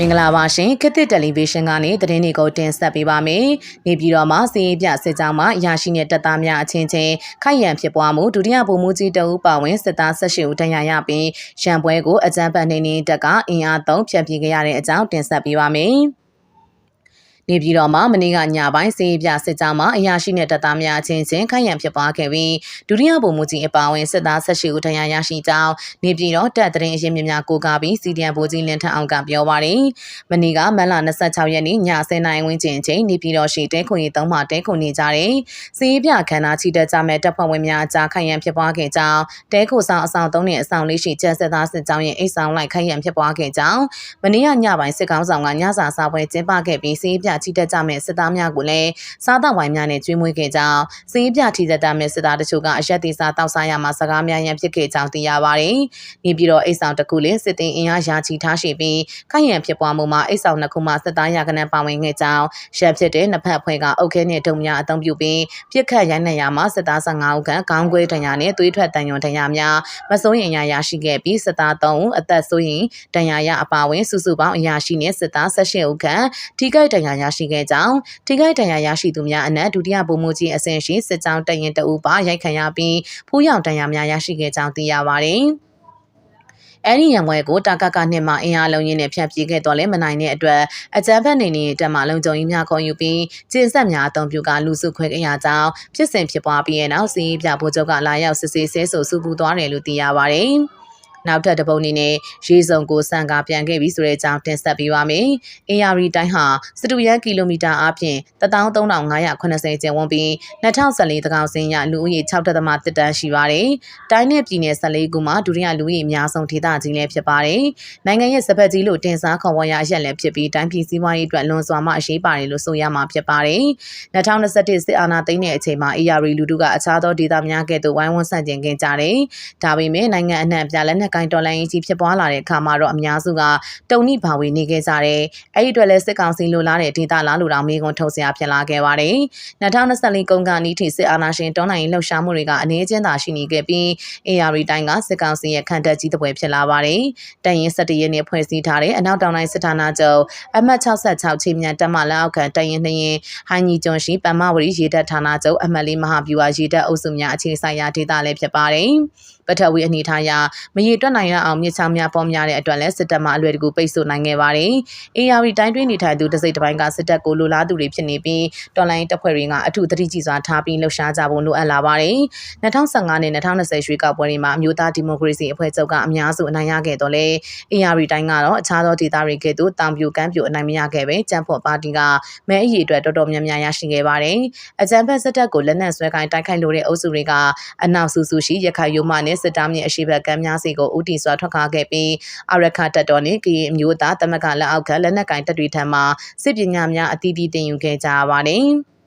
မင်္ဂလာပါရှင်ခေတ်သစ်တယ်လီဗီရှင်းကနေသတင်းတွေကိုတင်ဆက်ပေးပါမယ်။နေပြည်တော်မှာစီးရင်ပြစစ်ကြောင်းမှာရရှိတဲ့တပ်သားများအချင်းချင်းခိုက်ရန်ဖြစ်ပွားမှုဒုတိယဗိုလ်မှူးကြီးတအူးပါဝင်စစ်သား၁၈ဦးတန်ရာရပြီးရန်ပွဲကိုအကြမ်းဖက်နေနေတပ်ကအင်အားသုံးဖျက်ပြေးခဲ့ရတဲ့အကြောင်းတင်ဆက်ပေးပါမယ်။ နေပြည်တော်မှာမနေ့ကညပိုင်းစေးပြစစ်ကြောင်းမှာအရာရှိတဲ့တပ်သားများအချင်းချင်းခိုင်ရန်ဖြစ်ပွားခဲ့ပြီးဒုတိယဗိုလ်မှူးကြီးအပါအဝင်စစ်သား၁၈ဦးထဏ်ရာရရှိကြောင်းနေပြည်တော်တပ်တရင်အရင်မြများကိုကားပြီးစီဒီအမ်ဗိုလ်ကြီးလင်းထအောင်ကပြောပါရယ်မနေ့ကမန်လာ26ရက်နေ့ည10:00နာရီဝန်းကျင်ချိန်နေပြည်တော်ရှိတဲခွန်ရီသုံးမှတဲခွန်နေကြတဲ့စေးပြခန္ဓာချီတက်ကြမဲ့တပ်ဖွဲ့ဝင်များအကြားခိုင်ရန်ဖြစ်ပွားခဲ့ကြောင်းတဲခိုဆောင်အဆောင်သုံးနဲ့အဆောင်လေးရှိကျန်းစစ်သားစစ်ကြောင်းရဲ့အိတ်ဆောင်လိုက်ခိုင်ရန်ဖြစ်ပွားခဲ့ကြောင်းမနေ့ကညပိုင်းစစ်ကောင်းဆောင်ကညစာစားပွဲကျင်းပခဲ့ပြီးစေးပြချီတက်ကြမဲ့စစ်သားများကိုလည်းစားတောက်ဝိုင်းများနဲ့ကျွေးမွေးခဲ့ကြောင်းစေးပြထိသက်တာမဲ့စစ်သားတချို့ကအရက်သေးစားတောက်စားရမှာစကားများရန်ဖြစ်ခဲ့ကြောင်းသိရပါတယ်။နေပြည်တော်အိတ်ဆောင်တစ်ခုလည်းစစ်တင်အင်အားရာချီထားရှိပြီးခိုင်ရန်ဖြစ်ပွားမှုမှာအိတ်ဆောင်နှစ်ခုမှစစ်သားရကနန်းပါဝင်ခဲ့ကြောင်းရက်ဖြစ်တဲ့နှစ်ဖက်အဖွဲ့ကအုပ်ခဲနဲ့ဒုံများအသုံးပြုပြီးပြစ်ခတ်ရိုင်းနှံရမှာစစ်သား15ဦးခန့်ခေါင်းခွဲဒဏ်ရာနဲ့သွေးထွက်တန်ရုံဒဏ်ရာများမစိုးရင်ရရရှိခဲ့ပြီးစစ်သား3ဦးအသက်ဆိုရင်ဒဏ်ရာရအပါဝင်စုစုပေါင်းအရာရှိနဲ့စစ်သား18ဦးခန့်ထိခိုက်ဒဏ်ရာရရှိခဲ့ကြောင်းထိခိုက်ဒဏ်ရာရရှိသူများအနက်ဒုတိယဗိုလ်မှူးကြီးအဆင့်ရှိစစ်ကြောင်းတရင်တအူပါရိုက်ခံရပြီးဖူးရောင်ဒဏ်ရာများရရှိခဲ့ကြောင်းသိရပါတယ်။အဲ့ဒီရံပွဲကိုတာကကနှစ်မှအင်အားလုံးရင်းနဲ့ဖျက်ပြေးခဲ့တော့လဲမနိုင်တဲ့အတွက်အကြမ်းဖက်နေနေတဲ့တက်မှလုံခြုံရေးများခေါ်ယူပြီးကျင်းဆက်များအုံပြုကလူစုခွဲခဲ့ရကြောင်းဖြစ်စဉ်ဖြစ်ပွားပြီးတဲ့နောက်စီးပြဗိုလ်ချုပ်ကလာရောက်စစ်ဆေးဆဲဆိုစုပူသွားတယ်လို့သိရပါတယ်။ နောက်ထပ်တစ်ပုံအနေနဲ့ရေးစုံကိုစံကာပြန်ခဲ့ပြီဆိုတဲ့အကြောင်းတင်ဆက်ပေးပါမယ်။ AR တိုင်းဟာစတူရန်ကီလိုမီတာအပြင်13580ကျယ်ဝန်းပြီး2014တကောင်စင်းရလူဦးရေ6.1တန်းရှိပါတယ်။တိုင်းနဲ့ပြည်နယ်14ခုမှာဒုတိယလူဦးရေအများဆုံးဒေသကြီးလည်းဖြစ်ပါတယ်။နိုင်ငံရဲ့စပတ်ကြီးလို့တင်စားခေါ်ဝေါ်ရအရက်လည်းဖြစ်ပြီးတိုင်းပြည်စည်းဝါးရေးအတွက်လွန်စွာမှအရေးပါတယ်လို့ဆိုရမှာဖြစ်ပါတယ်။2021စစ်အာဏာသိမ်းတဲ့အချိန်မှာ AR လူထုကအခြားသောဒေသများကဲ့သို့ဝိုင်းဝန်းဆန့်ကျင်ခဲ့ကြတယ်။ဒါပေမဲ့နိုင်ငံအနှံ့ပြလက်နက်ကင်တော်လိုင်းကြီးဖြစ်ပွားလာတဲ့အခါမှာတော့အများစုကတုံနိဘာဝေနေခဲ့ကြတယ်။အဲ့ဒီအတွက်လည်းစစ်ကောင်စီလိုလားတဲ့ဒေသလားလို့တောင်မေးခွန်းထုတ်စရာဖြစ်လာခဲ့ပါတယ်။2024ကုန်ကနီးထိစစ်အာဏာရှင်တွန်းလှန်ရေးလှုပ်ရှားမှုတွေကအနည်းချင်းသာရှိနေခဲ့ပြီး AR တိုင်းကစစ်ကောင်စီရဲ့ခံတပ်ကြီးတစ်ပွဲဖြစ်လာပါတယ်။တရင်17ရက်နေ့ဖွဲ့စည်းထားတဲ့အနောက်တောင်တိုင်းစစ်ဌာနချုပ်အမှတ်66ချိန်မြန်တက်မှလက်အောက်ခံတရင်နှရင်ဟိုင်းကြီးကျွန်းရှိပမ္မဝရီရေတပ်ဌာနချုပ်အမှတ်လေးမဟာဗျူဟာရေတပ်အုပ်စုများအခြေဆိုင်ရာဒေသလည်းဖြစ်ပါတယ်။ ပထဝီအနေထားအရမရေတွက်နိုင်ရအောင်မြစ်ချောင်းများပေါ်များတဲ့အတွက်လည်းစစ်တပ်မှအလွယ်တကူပိတ်ဆို့နိုင်ခဲ့ပါတယ်။ AR တိုင်းတွင်းနေထိုင်သူတစိမ့်တစ်ပိုင်းကစစ်တပ်ကိုလိုလားသူတွေဖြစ်နေပြီးတော်လိုင်းတပ်ဖွဲ့တွေကအထူးသတိကြီးစွာထားပြီးလှုပ်ရှားကြဖို့လိုအပ်လာပါတယ်။2015နဲ့2020ရွေးကောက်ပွဲတွေမှာအမျိုးသားဒီမိုကရေစီအဖွဲ့ချုပ်ကအများစုအနိုင်ရခဲ့တော့လေ AR တိုင်းကတော့အခြားသောဒေသတွေကဲ့သို့တောင်ပြိုကမ်းပြိုအနိုင်မရခဲ့ပဲကြံ့ဖို့ပါတီကမဲအရေးအတွက်တော်တော်များများရရှိခဲ့ပါတယ်။အကြံဖက်စစ်တပ်ကိုလက်နက်ဆွဲကိုင်းတိုက်ခိုက်လိုတဲ့အုပ်စုတွေကအနောက်ဆူဆူရှိရခိုင်ရိုးမနဲ့စစ်တားမြင့်အရှိဘက်ကမ်းများစီကိုဦးတည်စွာထွက်ခွာခဲ့ပြီးအရခတပ်တော်နှင့်ကရင်မျိုးသားတမကလက်အောက်ကလက်နက်ကင်တပ်တွေထံမှစစ်ပညာများအသီးသီးတင်ယူခဲ့ကြရပါတယ်။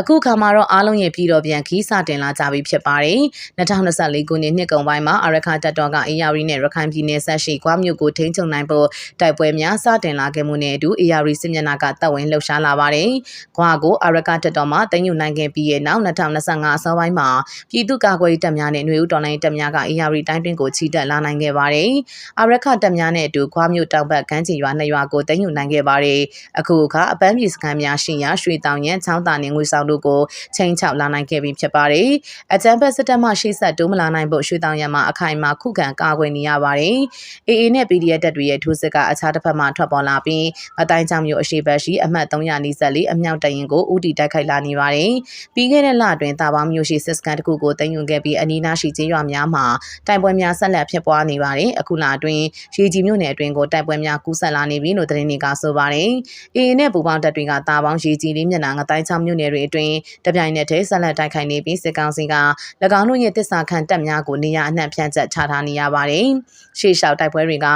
အခုခါမှာတော့အားလုံးရဲ့ပြည်တော်ပြန်ခီးစတင်လာကြပြီဖြစ်ပါတယ်။2024ခုနှစ်နှစ်ကုန်ပိုင်းမှာအရခတပ်တော်ကအေယာရီနဲ့ရခိုင်ပြည်နယ်ဆက်ရှိကွာမြို့ကိုထိန်းချုပ်နိုင်ဖို့တိုက်ပွဲများစတင်လာခဲ့မှုနဲ့အတူအေယာရီစစ်မျက်နှာကတပ်ဝင်လှုပ်ရှားလာပါတယ်။ကွာကိုအရခတပ်တော်မှတင်ယူနိုင်ခဲ့ပြီးရဲ့နောက်2025အစောပိုင်းမှာပြည်သူ့ကာကွယ်ရေးတပ်များနဲ့ຫນွေဦးတော်လိုင်းတပ်များကအေယာရီတိုင်းတွင်းကိုချီတက်လာနိုင်ခဲ့ပါတယ်။အရခတပ်များနဲ့အတူကွာမြို့တောင်ဘက်ကမ်းခြေရွာနှစ်ရွာကိုတင်ယူနိုင်ခဲ့ပါတယ်။အခုအခါအပန်းပြည်စခန်းများရှိရာရွှေတောင်ရန်ချောင်းတာနဲ့ငွေဆောင်တို့ကိုချိန်ချောက်လာနိုင်ခဲ့ပြီဖြစ်ပါတယ်။အကြမ်းဖက်စစ်တပ်မှရှေ့ဆက်တိုးမလာနိုင်ဖို့ရွှေတောင်ရံမှာအခိုင်အမာခုခံကာကွယ်နေရပါတယ်။ AA နဲ့ PDF တပ်တွေရဲ့ထိုးစစ်ကအခြားတစ်ဖက်မှထွက်ပေါ်လာပြီးအတိုင်းချောင်မျိုးအရှိဘက်ရှိအမှတ်344အမြောက်တရင်ကိုဥတီတိုက်ခိုက်လာနေပါတယ်။ပြီးခဲ့တဲ့လအတွင်းတာပေါင်းမျိုးရှိစစ်စကန်တစ်ခုကိုတင်ယူခဲ့ပြီးအနီးနားရှိကျေးရွာများမှာတိုက်ပွဲများဆက်လက်ဖြစ်ပွားနေပါတယ်။အခုလအတွင်းရေကြီးမြို့နယ်အတွင်းကိုတိုက်ပွဲများကူးဆက်လာနေပြီလို့သတင်းတွေကဆိုပါတယ်။ AA နဲ့ပူပေါင်းတပ်တွေကတာပေါင်းရေကြီးလေးမျက်နှာငတိုင်းချောင်မြို့နယ်တွေအတွင်းတပြိုင်နက်တည်းဆက်လက်တိုက်ခိုက်နေပြီးစစ်ကောင်စီက၎င်းတို့ရဲ့တစ္ဆာခံတပ်များကိုနေရာအနှံ့ဖြန့်ကျက်ချထားနေရပါတယ်။ရှေ့လျှောက်တိုက်ပွဲတွေက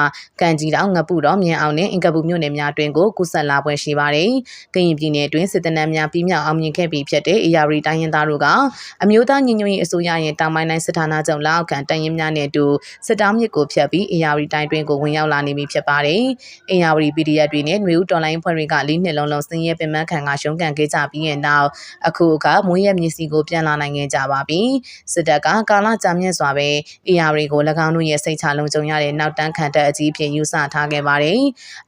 ကန်ကြီးတောင်ငပုတော်မြန်အောင်နဲ့အင်ကပူမြို့နယ်များတွင်ကိုကုဆက်လာပွဲရှိပါတယ်။ကရင်ပြည်နယ်တွင်စစ်တပ်နှံများပြီးမြောက်အောင်မြင်ခဲ့ပြီးဖြစ်တဲ့အေယာရီတိုင်းရင်းသားတို့ကအမျိုးသားညီညွတ်ရေးအစိုးရရဲ့တောင်ပိုင်းတိုင်းစစ်ဌာနချုပ်လက်အောက်ခံတရင်များနဲ့အတူစစ်တောင်းမြစ်ကိုဖျက်ပြီးအေယာရီတိုင်းတွင်ကိုဝင်ရောက်လာနေပြီဖြစ်ပါတယ်။အေယာရီ PDF တွေနဲ့ຫນွေဦးတော်လိုင်းဖွဲ့တွေကလေးနှစ်လုံးလုံးစင်ရဲပင်မခံကရှုံးကန်ခဲ့ကြပြီးတဲ့နောက်အခုအခါမွေးရမြေစီကိုပြန်လာနိုင်ခဲ့ကြပါပြီစစ်တပ်ကကာလကြာမြင့်စွာပဲ AR ကို၎င်းတို့ရဲ့စိတ်ချလုံခြုံရတဲ့နောက်တန်းခံတပ်အကြီးဖြစ်ယူဆထားခဲ့ပါတယ်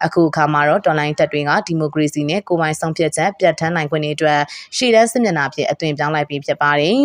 အခုအခါမှာတော့တော်လိုင်းတပ်တွေကဒီမိုကရေစီနဲ့ကိုယ်ပိုင်ဆုံးဖြတ်ချက်ပြတ်ထန်းနိုင်ခွင့်တွေအတွက်ရှေ့တန်းစစ်မျက်နှာဖြစ်အသွင်ပြောင်းလိုက်ပြီးဖြစ်ပါတယ်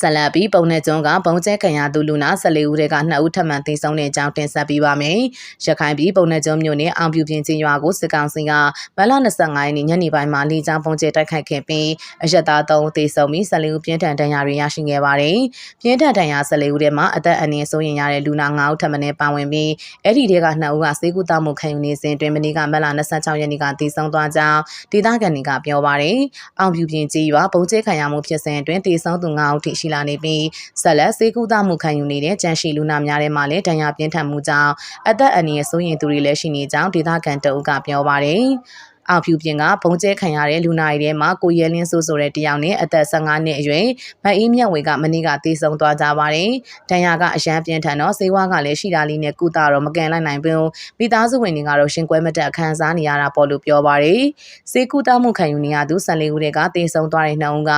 ဆက်လက်ပြီးပုံနဲ့ကျွန်းကပုံကျဲခံရသူလူနာ14ဦးတွေက2ဦးထပ်မံသေဆုံးတဲ့အကြောင်းတင်ဆက်ပေးပါမယ်။ရခိုင်ပြည်ပုံနဲ့ကျွန်းမြို့နယ်အောင်ပြူပြင်ချင်းရွာကိုစစ်ကောင်စီကမလ25ရက်နေ့ညနေပိုင်းမှာလေကြောင်းပုံကျဲတိုက်ခိုက်ခဲ့ပြီးအရက်သား3ဦးသေဆုံးပြီး14ဦးပြင်းထန်ဒဏ်ရာတွေရရှိခဲ့ပါတယ်။ပြင်းထန်ဒဏ်ရာ14ဦးထဲမှာအသက်အန္တရာယ်စိုးရိမ်ရတဲ့လူနာ9ဦးထပ်မံပါဝင်ပြီးအဲ့ဒီတွေက2ဦးကစေကူတာမှုခံယူနေစဉ်တွင်မနေ့ကမလ26ရက်နေ့ကသေဆုံးသွားကြောင်းဒေသခံတွေကပြောပါတယ်။အောင်ပြူပြင်ချင်းရွာပုံကျဲခံရမှုဖြစ်စဉ်အတွင်းသေဆုံးသူ9ဦးထိရှိလာနေပြီးဆက်လက်စေကူတာမှုခံယူနေတဲ့ကြန့်ရှိလူနာများထဲမှာလည်းဒဏ်ရာပြင်းထန်မှုကြောင့်အသက်အန္တရာယ်စိုးရိမ်သူတွေလည်းရှိနေကြောင်းဒေသခံတအုပ်ကပြောပါတယ်။ အောင်ဖြူပြင်ကဘုံကျဲခံရတဲ့လူနာရီထဲမှာကိုရဲလင်းစိုးဆိုတဲ့တယောက်နဲ့အသက်15နှစ်အရွယ်မအေးမြတ်ဝေကမနေ့ကတေဆုံးသွားကြပါတယ်။ဒဏ်ရာကအရန်ပြင်းထန်တော့စေဝါကလည်းရှိတာလေးနဲ့ကုသတော့မကန်လိုက်နိုင်ဘူး။မိသားစုဝင်တွေကတော့ရှင်ကွဲမတက်ခံစားနေရတာပေါ့လို့ပြောပါတယ်။စေကုသမှုခံယူနေရသူ14ဦးတွေကတေဆုံးသွားတဲ့နှုံက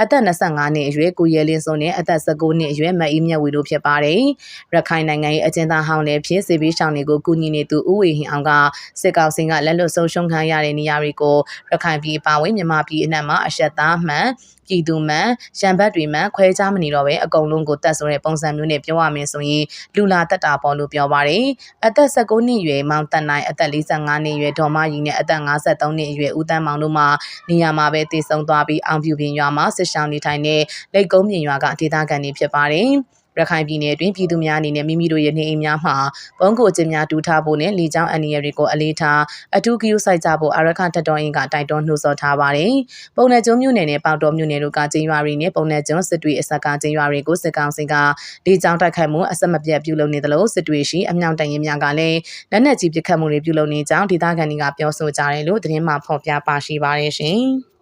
အသက်25နှစ်အရွယ်ကိုရဲလင်းစိုးနဲ့အသက်19နှစ်အရွယ်မအေးမြတ်ဝေတို့ဖြစ်ပါတယ်။ရခိုင်နိုင်ငံရဲ့အကျဉ်းသားဟောင်းလည်းဖြစ်စေပြီးရှောင်းတွေကိုကူညီနေသူဦးဝေဟင်အောင်ကစစ်ကောင်စီကလက်လွတ်ဆုံးရှုံးခံရတဲ့နေရာတွေကိုရခိုင်ပြည်ပါဝင်မြန်မာပြည်အနှံ့မှာအဆက်သားမှန်ပြည်သူမှန်ရံဘတ်တွေမှန်ခွဲခြားမနေတော့ပဲအကုန်လုံးကိုတတ်ဆိုတဲ့ပုံစံမျိုးနဲ့ပြောရမယ်ဆိုရင်လူလာတက်တာပေါ်လို့ပြောပါတယ်အသက်19နှစ်အရွယ်မောင်တက်နိုင်အသက်45နှစ်အရွယ်ဒေါ်မကြီးနဲ့အသက်53နှစ်အရွယ်ဦးတန်းမောင်တို့မှနေရာမှာပဲတည်ဆုံသွားပြီးအောင်ပြူပင်ရွာမှာစစ်ရှောင်းနေထိုင်တဲ့လက်ကုန်းပြင်ရွာကဒေသခံတွေဖြစ်ပါတယ် ရခိုင်ပြည်နယ်တွင်ပြည်သူများအနေနဲ့မိမိတို့ရဲ့နေအိမ်များမှာဘုံကိုအကျဉ်းများတူထားဖို့နဲ့လေကြောင်းအန္တရာယ်တွေကိုအလေးထားအထူးဂရုစိုက်ကြဖို့အာရခတက်တော်အင်းကတိုက်တွန်းနှိုးဆော်ထားပါတယ်။ပုံနယ်ကျွန်းမြို့နယ်နဲ့ပေါတော်မြို့နယ်တို့ကကျင်းရွာတွေနဲ့ပုံနယ်ကျွန်းစစ်တွေအစက်ကကျင်းရွာတွေကိုစစ်ကောင်စီကလေကြောင်းတိုက်ခိုက်မှုအဆက်မပြတ်ပြုလုပ်နေသလိုစစ်တွေရှိအမြောင်တရင်များကလည်းလက်နက်ကြီးပစ်ခတ်မှုတွေပြုလုပ်နေကြောင်းဒေသခံတွေကပြောဆိုကြတယ်လို့သတင်းမှဖော်ပြပါရှိပါတယ်ရှင်။